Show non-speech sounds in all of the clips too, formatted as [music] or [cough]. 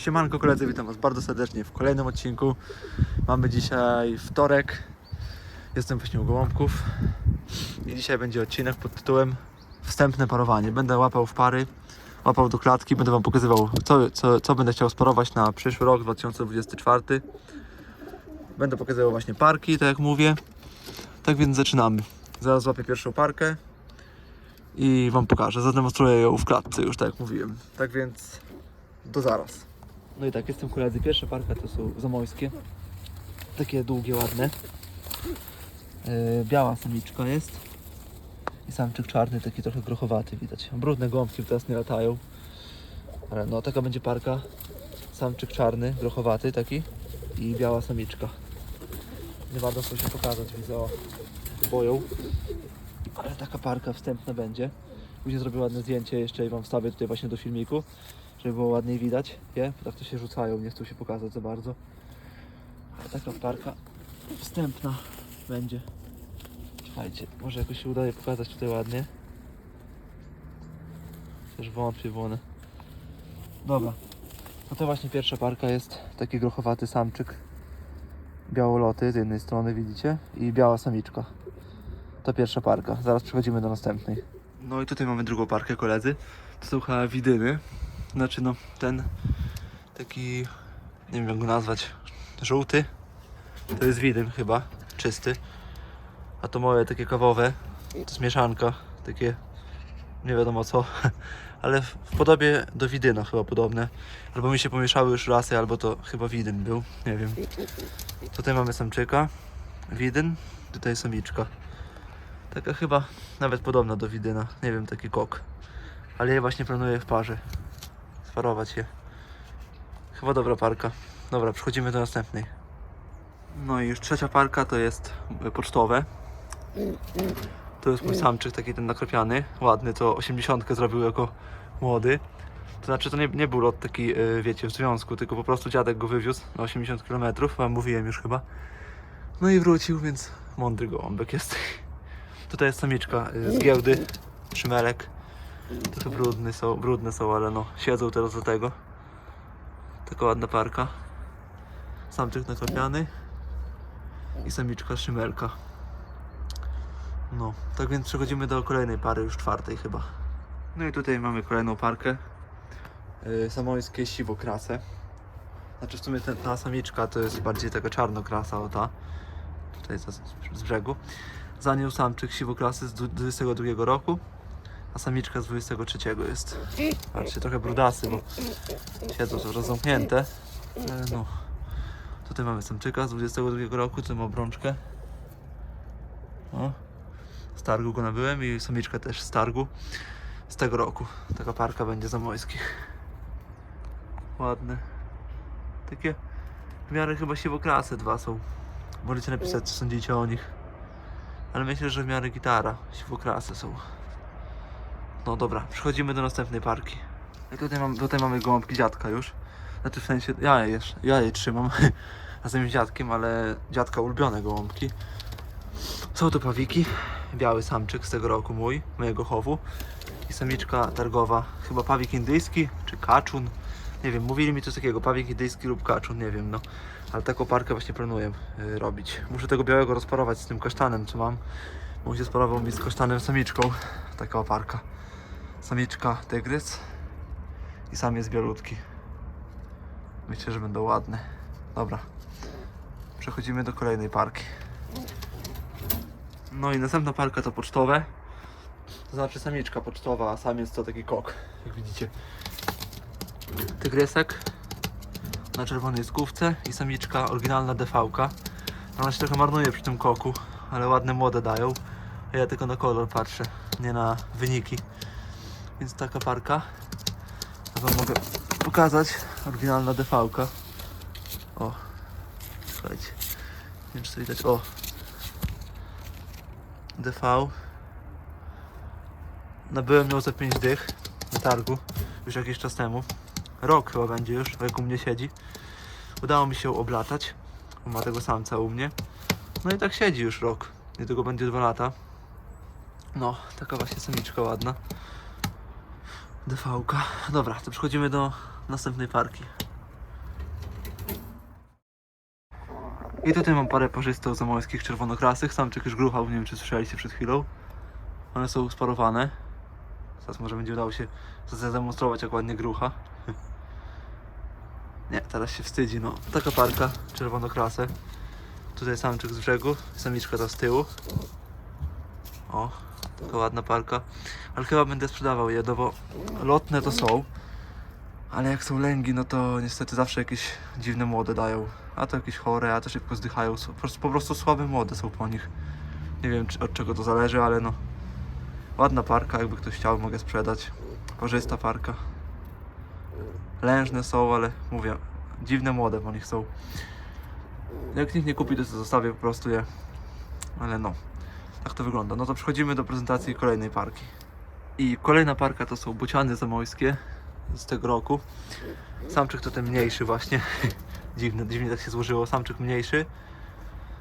Siemanko koledzy, witam was bardzo serdecznie w kolejnym odcinku. Mamy dzisiaj wtorek. Jestem właśnie u Gołąbków. I dzisiaj będzie odcinek pod tytułem Wstępne parowanie. Będę łapał w pary, łapał do klatki, będę wam pokazywał co, co, co będę chciał sparować na przyszły rok 2024. Będę pokazywał właśnie parki, tak jak mówię. Tak więc zaczynamy. Zaraz złapię pierwszą parkę i wam pokażę. Zademonstruję ją w klatce już, tak jak mówiłem. Tak więc do zaraz. No i tak, jestem koledzy. Pierwsza parka to są zamojskie. Takie długie, ładne. Yy, biała samiczka jest. I samczyk czarny, taki trochę grochowaty widać. Brudne gąbki teraz nie latają. Ale no, taka będzie parka. Samczyk czarny, grochowaty taki. I biała samiczka. Nie bardzo chcę się pokazać, widzę, o, boją. Ale taka parka wstępna będzie. Później zrobię ładne zdjęcie jeszcze i Wam wstawię tutaj właśnie do filmiku, żeby było ładniej widać bo tak to się rzucają, nie chcą się pokazać za bardzo. Ale taka parka wstępna będzie. Słuchajcie, może jakoś się udaje pokazać tutaj ładnie. Też wątpię, bo one... Dobra. No to właśnie pierwsza parka jest taki grochowaty samczyk. Białoloty z jednej strony widzicie i biała samiczka. To pierwsza parka. Zaraz przechodzimy do następnej. No i tutaj mamy drugą parkę koledzy. To są chyba widyny. Znaczy no ten taki nie wiem jak go nazwać. Żółty. To jest widyn chyba. Czysty. A to moje takie kawowe. To jest mieszanka. Takie nie wiadomo co. [laughs] Ale w podobie do widyna chyba podobne. Albo mi się pomieszały już rasy, albo to chyba widyn był. Nie wiem. Tutaj mamy samczyka. Widyn. Tutaj samiczka. Taka chyba nawet podobna do widyna. Nie wiem, taki kok. Ale ja właśnie planuję w parze. Sparować je. Chyba dobra parka. Dobra, przechodzimy do następnej. No i już trzecia parka to jest y, pocztowe. To jest mój samczyk, taki ten nakropiany, ładny, to 80 zrobił jako młody. To znaczy to nie, nie był lot taki, y, wiecie, w związku, tylko po prostu dziadek go wywiózł na 80 km, wam mówiłem już chyba. No i wrócił, więc mądry gołąbek jest. Tutaj jest samiczka y, z giełdy, szymelek. Brudne są, brudne są, ale no, siedzą teraz do tego. Taka ładna parka. Samczyk naklepiany i samiczka szymelka. No, tak więc przechodzimy do kolejnej pary, już czwartej chyba. No i tutaj mamy kolejną parkę. Yy, samońskie siwokrasę. Znaczy w sumie ten, ta samiczka to jest bardziej taka czarnokrasa, o ta. Tutaj z, z brzegu. Za nią samczyk siwokrasy z du- 22 roku, a samiczka z 23 jest. Patrzcie, trochę brudasy, bo siedzą coraz zamknięte. Ale no. Tutaj mamy samczyka z 22 roku, tutaj ma obrączkę. O. Z targu go nabyłem i samiczkę też z targu z tego roku. Taka parka będzie zamojskich. Ładne. Takie w miarę chyba siwokrasy dwa są. Możecie napisać co sądzicie o nich. Ale myślę, że w miarę gitara. Siwokrasy są. No dobra, przechodzimy do następnej parki. I tutaj, mam, tutaj mamy gołąbki dziadka już. Znaczy w sensie, ja je, ja je trzymam [laughs] razem z dziadkiem, ale dziadka ulubione gołąbki. Są to pawiki. Biały samczyk z tego roku mój, mojego chowu. I samiczka targowa, chyba pawik indyjski, czy kaczun. Nie wiem, mówili mi coś takiego, pawik indyjski lub kaczun, nie wiem, no. Ale taką parkę właśnie planuję y, robić. Muszę tego białego rozparować z tym kasztanem, co mam. Bo się sparował mi z kasztanem samiczką. Taka oparka. Samiczka tygrys i sam jest bialutki. Myślę, że będą ładne. Dobra. Przechodzimy do kolejnej parki. No i następna parka to pocztowe. To znaczy samiczka pocztowa, a sam jest to taki kok, jak widzicie. Tygrysek na czerwonej skówce i samiczka oryginalna DV-ka. Ona się trochę marnuje przy tym koku, ale ładne młode dają. A ja tylko na kolor patrzę, nie na wyniki. Więc taka parka. Ja wam mogę pokazać. Oryginalna DV-ka. O, słuchajcie. Nie wiem czy to widać. O, DV. Nabyłem ją za 5 dych na targu już jakiś czas temu. Rok chyba będzie już, jak u mnie siedzi. Udało mi się ją oblatać. Ma tego samca u mnie. No i tak siedzi już rok. Niedługo będzie 2 lata. No, taka właśnie samiczka ładna. DV-ka. Dobra, to przechodzimy do następnej parki. I tutaj mam parę parzysto zamojskich czerwonokrasych. Samczyk już gruchał, nie wiem czy słyszeliście przed chwilą. One są sparowane. Teraz może będzie udało się zademonstrować jak ładnie grucha. [laughs] Nie, teraz się wstydzi, no. Taka parka, czerwonokrasę. Tutaj samczyk z brzegu, samiczka ta z tyłu. O, taka ładna parka. Ale chyba będę sprzedawał je, no bo lotne to są. Ale jak są lęgi, no to niestety zawsze jakieś dziwne młode dają. A to jakieś chore, a to szybko zdychają. Po prostu, po prostu słabe młode są po nich. Nie wiem czy, od czego to zależy, ale no. Ładna parka, jakby ktoś chciał, mogę sprzedać. Parzysta parka. Lężne są, ale mówię, dziwne młode po nich są. Jak nikt nie kupi, to zostawię po prostu je. Ale no, tak to wygląda. No to przechodzimy do prezentacji kolejnej parki. I kolejna parka to są bociany zamojskie z tego roku. Samczyk to ten mniejszy właśnie. [laughs] Dziwne, dziwnie tak się złożyło. Samczyk mniejszy,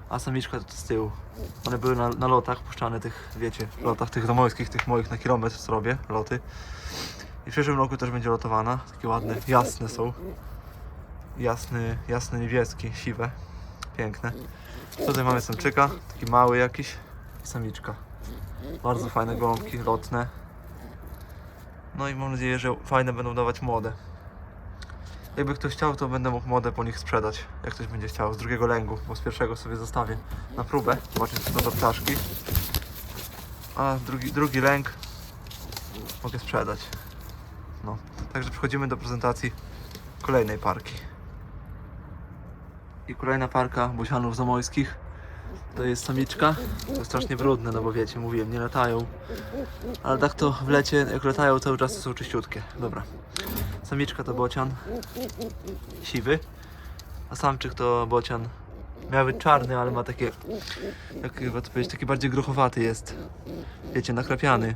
a samiczka to z tyłu. One były na, na lotach puszczane tych, wiecie, lotach tych zamojskich, tych moich na kilometr co robię, loty. I w przyszłym roku też będzie lotowana. Takie ładne, jasne są. Jasny, jasny niebieski, siwe. Piękne. Tutaj mamy samczyka, taki mały jakiś. Samiczka. Bardzo fajne gołąbki, lotne. No i mam nadzieję, że fajne będą dawać młode. Jakby ktoś chciał, to będę mógł młode po nich sprzedać. Jak ktoś będzie chciał, z drugiego lęgu, bo z pierwszego sobie zostawię na próbę. Zobaczyć co to za ptaszki. A drugi, drugi lęk mogę sprzedać. No, także przechodzimy do prezentacji kolejnej parki. I kolejna parka busianów zamojskich. To jest samiczka. To strasznie brudne, no bo wiecie, mówiłem, nie latają. Ale tak to w lecie, jak latają, cały czas są czyściutkie. Dobra. Samiczka to bocian. Siwy. A samczyk to bocian. Miał być czarny, ale ma takie, jak chyba to powiedzieć, taki bardziej grochowaty jest. Wiecie, nakrapiany.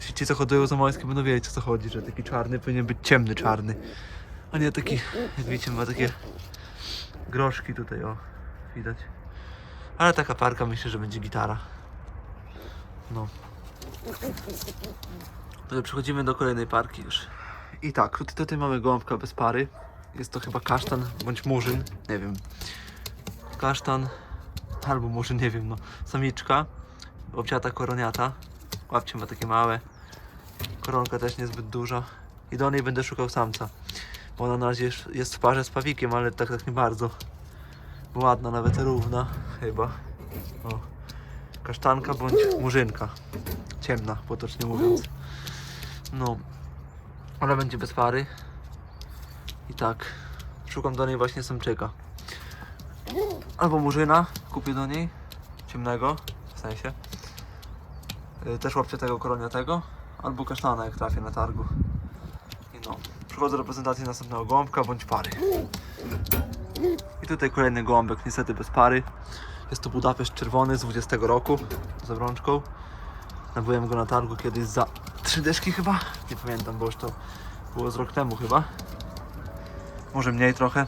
Ci, ci co hodują za mojskie będą wiedzieć o co chodzi, że taki czarny powinien być ciemny czarny. A nie taki, jak widzicie, ma takie groszki tutaj, o, widać. Ale taka parka myślę, że będzie gitara. No. Także przechodzimy do kolejnej parki już. I tak, tutaj, mamy gołąbka bez pary. Jest to chyba kasztan bądź murzyn, nie wiem. Kasztan albo murzyn, nie wiem, no. Samiczka, obciata koroniata. Łapcie ma takie małe. Koronka też niezbyt duża. I do niej będę szukał samca. Bo ona na razie jest w parze z pawikiem, ale tak, tak nie bardzo. Ładna, nawet równa, chyba. O. Kasztanka bądź murzynka. Ciemna, potocznie mówiąc. No. Ona będzie bez pary. I tak. Szukam do niej właśnie samczyka. Albo murzyna kupię do niej. Ciemnego, w sensie. Y, Też łapcie tego koroniatego. Albo kasztana, jak trafię na targu. I no. Przechodzę do prezentacji następnego gołąbka bądź pary. I tutaj kolejny gołąbek, niestety bez pary. Jest to Budapeszt czerwony z 20 roku, z obrączką. Nabyłem go na targu kiedyś za trzy dyszki chyba. Nie pamiętam, bo już to było z rok temu chyba. Może mniej trochę.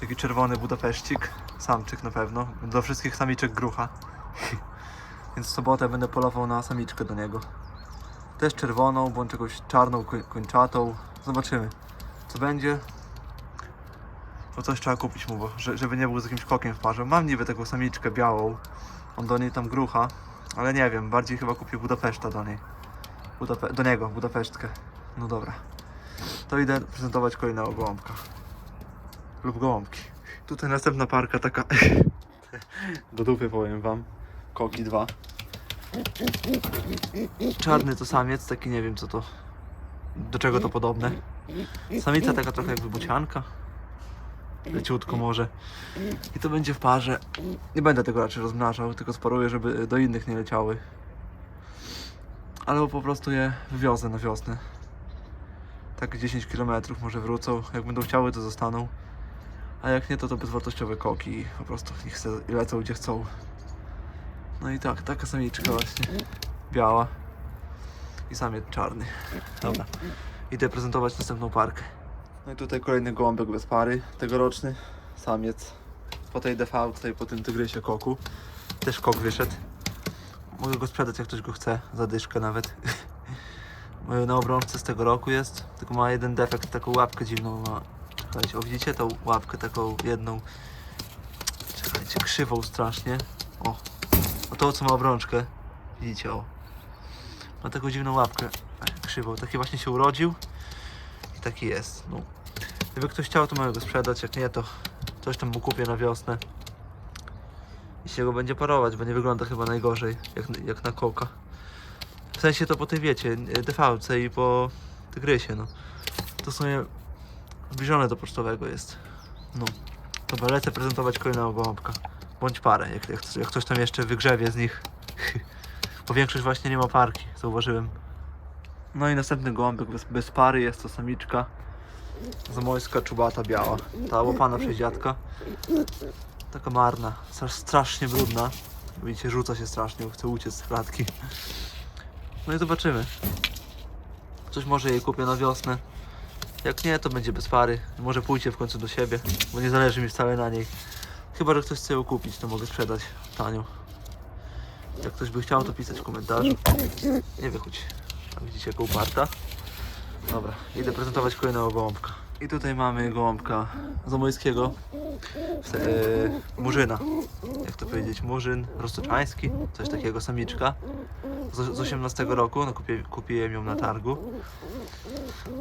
Taki czerwony Budapeszcik. Samczyk na pewno. Do wszystkich samiczek grucha. [laughs] Więc w sobotę będę polował na samiczkę do niego. Też czerwoną, bądź jakąś czarną koń- kończatą. Zobaczymy, co będzie. Bo coś trzeba kupić mu, bo że- żeby nie był z jakimś kokiem w parze. Mam niby taką samiczkę białą. On do niej tam grucha. Ale nie wiem, bardziej chyba kupię Budapeszta do niej. Budape- do niego, Budapesztkę. No dobra. To idę prezentować kolejnego gołąbka. Lub gołąbki. Tutaj następna parka taka... [laughs] do dupy powiem wam. Koki 2. Czarny to samiec, taki nie wiem co to... Do czego to podobne. Samica taka trochę jakby bocianka. Leciutko może. I to będzie w parze. Nie będę tego raczej rozmnażał, tylko sparuję, żeby do innych nie leciały. Albo po prostu je wywiozę na wiosnę. Tak 10 km może wrócą. Jak będą chciały, to zostaną. A jak nie, to to bezwartościowe koki po prostu niech se lecą gdzie chcą. No i tak, taka samiczka właśnie. Biała. I samiec czarny. Dobra. Idę prezentować następną parkę. No i tutaj kolejny gołąbek bez pary, tegoroczny, samiec. Po tej DV, tutaj po tym tygrysie koku. Też kok wyszedł. Mogę go sprzedać jak ktoś go chce, za dyszkę nawet. [laughs] Na obrączce z tego roku jest, tylko ma jeden defekt, taką łapkę dziwną ma. Słuchajcie, o widzicie tą łapkę taką jedną? Czekaj. Wiecie, krzywą strasznie. O, o to co ma obrączkę. Widzicie, o. Ma taką dziwną łapkę krzywą. Taki właśnie się urodził taki jest. No. Gdyby ktoś chciał, to mogę go sprzedać. Jak nie, to coś tam mu kupię na wiosnę. I się go będzie parować, bo nie wygląda chyba najgorzej, jak, jak na koka. W sensie to po tej wiecie, DVC i po tygrysie, no. To w sumie zbliżone do pocztowego jest. No. Dobra, lecę prezentować kolejnego gołąbka. Bądź parę, jak, jak, jak ktoś tam jeszcze wygrzebie z nich. [laughs] Bo większość właśnie nie ma parki, zauważyłem. No i następny gołąbek bez, bez pary jest to samiczka. Zamojska czubata biała. Ta łopana przez dziadka. Taka marna, stra- strasznie brudna. Widzicie, rzuca się strasznie, bo chce uciec z klatki. No i zobaczymy. Coś może jej kupię na wiosnę. Jak nie, to będzie bez pary. Może pójdzie w końcu do siebie, bo nie zależy mi wcale na niej. Chyba, że ktoś chce ją kupić, to mogę sprzedać tanio. Jak ktoś by chciał, to pisać w komentarzu. Nie wychódź. Widzicie, jak uparta. Dobra, idę prezentować kolejnego gołąbka. I tutaj mamy gołąbka zamojskiego. e, Murzyna. Jak to powiedzieć? Murzyn roztoczański. Coś takiego, samiczka. Z, z 18 roku. No, kupiłem ją na targu.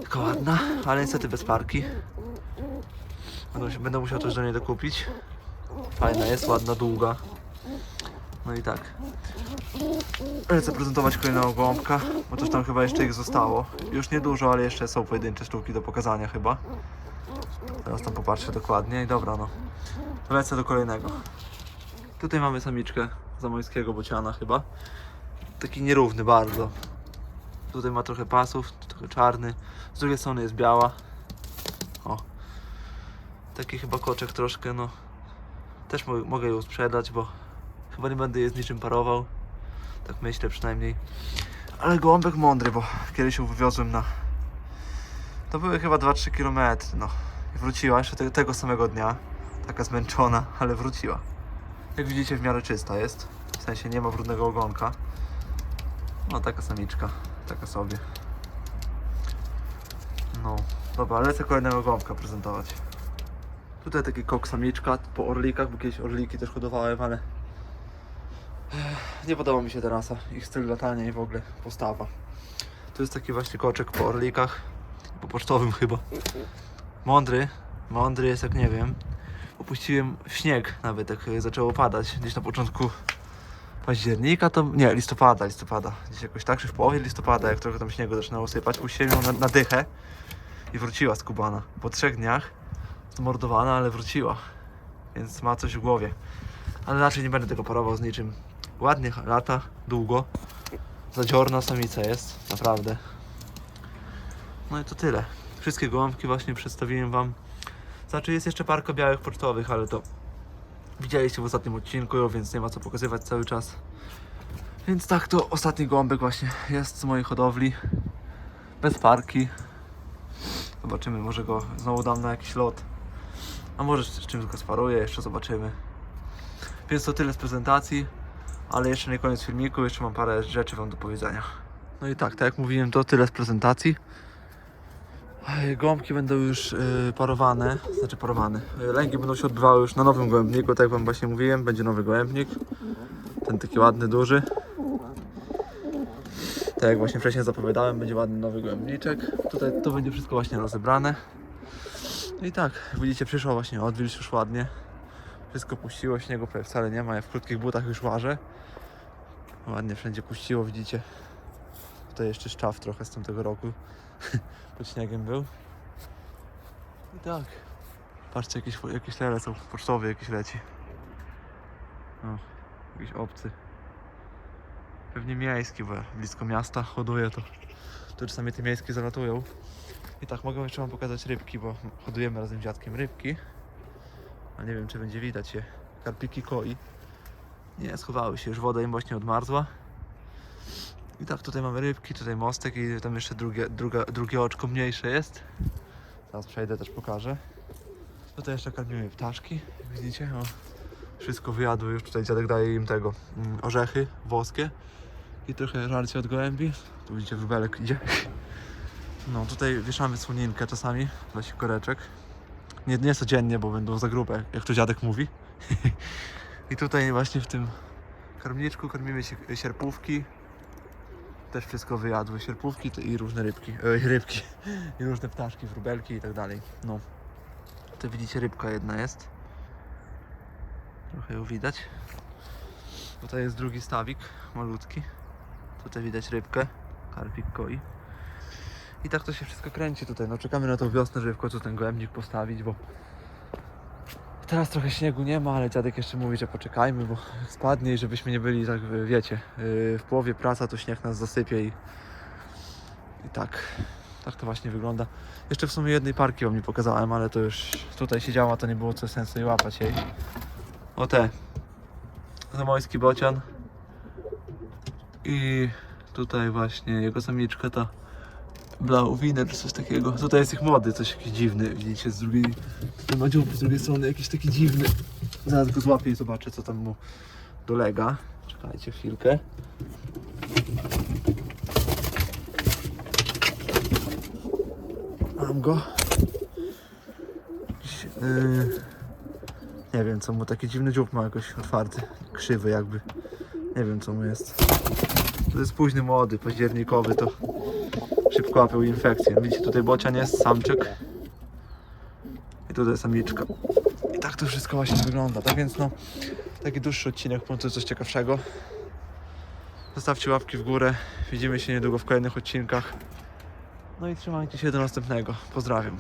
Taka ładna, ale niestety bez parki. Będę musiał coś do niej dokupić. Fajna jest, ładna, długa. No i tak. Lecę prezentować kolejnego gołąbka, bo coś tam chyba jeszcze ich zostało. Już niedużo, ale jeszcze są pojedyncze sztuki do pokazania chyba. Teraz tam popatrzę dokładnie i dobra no. Lecę do kolejnego. Tutaj mamy samiczkę zamojskiego bociana chyba. Taki nierówny bardzo. Tutaj ma trochę pasów, trochę czarny. Z drugiej strony jest biała. O. Taki chyba koczek troszkę, no. Też mo- mogę ją sprzedać, bo chyba nie będę jej z niczym parował. Tak myślę przynajmniej. Ale gołąbek mądry, bo kiedyś ją wywiozłem na... To były chyba 2-3 km, no. I wróciła jeszcze te, tego samego dnia. Taka zmęczona, [laughs] ale wróciła. Jak widzicie w miarę czysta jest. W sensie nie ma brudnego ogonka. No taka samiczka, taka sobie. No, dobra, lecę kolejnego gołąbka prezentować. Tutaj taki kok samiczka po orlikach, bo kiedyś orliki też hodowałem, ale nie podoba mi się ta rasa, ich styl latania i w ogóle postawa. Tu jest taki właśnie koczek po orlikach, po pocztowym chyba. Mądry, mądry jest jak nie wiem. Opuściłem śnieg nawet jak zaczęło padać, gdzieś na początku października to, nie, listopada, listopada. Gdzieś jakoś tak, czy w połowie listopada, jak trochę tam śniegu zaczynało sypać, puściłem ją na, na dychę i wróciła z Kubana. Po trzech dniach zmordowana, ale wróciła. Więc ma coś w głowie. Ale raczej nie będę tego parował z niczym. Ładnie lata, długo. Zadziorna samica jest, naprawdę. No i to tyle. Wszystkie gołąbki właśnie przedstawiłem Wam. Znaczy jest jeszcze parka białych pocztowych, ale to widzieliście w ostatnim odcinku, więc nie ma co pokazywać cały czas. Więc tak, to ostatni gołąbek właśnie jest z mojej hodowli. Bez parki. Zobaczymy, może go znowu dam na jakiś lot. A może z czymś go sparuję, jeszcze zobaczymy. Więc to tyle z prezentacji, ale jeszcze nie koniec filmiku, jeszcze mam parę rzeczy Wam do powiedzenia. No i tak, tak jak mówiłem, to tyle z prezentacji. Ej, Gołąbki będą już y, parowane, znaczy parowane. Y, Lęgi będą się odbywały już na nowym gołębniku, tak jak Wam właśnie mówiłem, będzie nowy gołębnik. Ten taki ładny, duży. Tak jak właśnie wcześniej zapowiadałem, będzie ładny nowy gołębniczek. Tutaj to będzie wszystko właśnie rozebrane. No i tak, widzicie, przyszła właśnie odwilż już ładnie. Wszystko puściło, śniegu prawie wcale nie ma. Ja w krótkich butach już łażę. Ładnie wszędzie puściło, widzicie. Tutaj jeszcze szczaw trochę z tamtego roku. [laughs] Pod śniegiem był. I tak. Patrzcie, jakieś, jakieś lele są pocztowe, jakieś leci. O, jakiś obcy. Pewnie miejski, bo ja blisko miasta hoduję to. To czasami te miejskie zalatują. I tak, mogę jeszcze wam pokazać rybki, bo hodujemy razem z dziadkiem rybki. A nie wiem, czy będzie widać je. Karpiki koi. Nie, schowały się, już woda im właśnie odmarzła. I tak, tutaj mamy rybki, tutaj mostek i tam jeszcze drugie, druga, drugie oczko mniejsze jest. Teraz przejdę, też pokażę. Tutaj jeszcze karmimy ptaszki, jak widzicie. O, wszystko wyjadły już, tutaj dziadek daje im tego, mm, orzechy włoskie. I trochę żarcie od gołębi. Tu widzicie, wróbelek idzie. No, tutaj wieszamy słoninkę czasami dla koreczek. Nie, nie codziennie, bo będą za grube, jak to dziadek mówi. I tutaj właśnie w tym karmniczku karmimy się sierpówki. Też wszystko wyjadły. Sierpówki to i różne rybki. E, rybki. I różne ptaszki, wróbelki i tak dalej. No. Tu widzicie rybka jedna jest. Trochę ją widać. Tutaj jest drugi stawik, malutki. Tutaj widać rybkę. Karpik koi. I tak to się wszystko kręci tutaj. No czekamy na tą wiosnę, żeby w końcu ten gołębnik postawić, bo teraz trochę śniegu nie ma, ale dziadek jeszcze mówi, że poczekajmy, bo spadnie i żebyśmy nie byli tak, wiecie, yy, w połowie praca to śnieg nas zasypie i, i tak, tak to właśnie wygląda. Jeszcze w sumie jednej parki wam nie pokazałem, ale to już tutaj siedziała, to nie było co sensu jej łapać jej. O te. Zamojski bocian. I tutaj właśnie jego samiczka ta Blauwiner czy coś takiego. Tutaj jest ich młody, coś jakiś dziwny, widzicie, z drugiej ten ma dziób z drugiej strony jakiś taki dziwny. Zaraz go złapię i zobaczę co tam mu dolega. Czekajcie chwilkę. Mam go. Yy, nie wiem co mu, taki dziwny dziób ma jakoś otwarty, krzywy jakby. Nie wiem co mu jest. To jest późny młody, październikowy to szybko łapią infekcję. Widzicie, tutaj bocian jest, samczyk. I tutaj samiczka. I tak to wszystko właśnie wygląda. Tak więc no, taki dłuższy odcinek, po coś ciekawszego. Zostawcie łapki w górę. Widzimy się niedługo w kolejnych odcinkach. No i trzymajcie się do następnego. Pozdrawiam.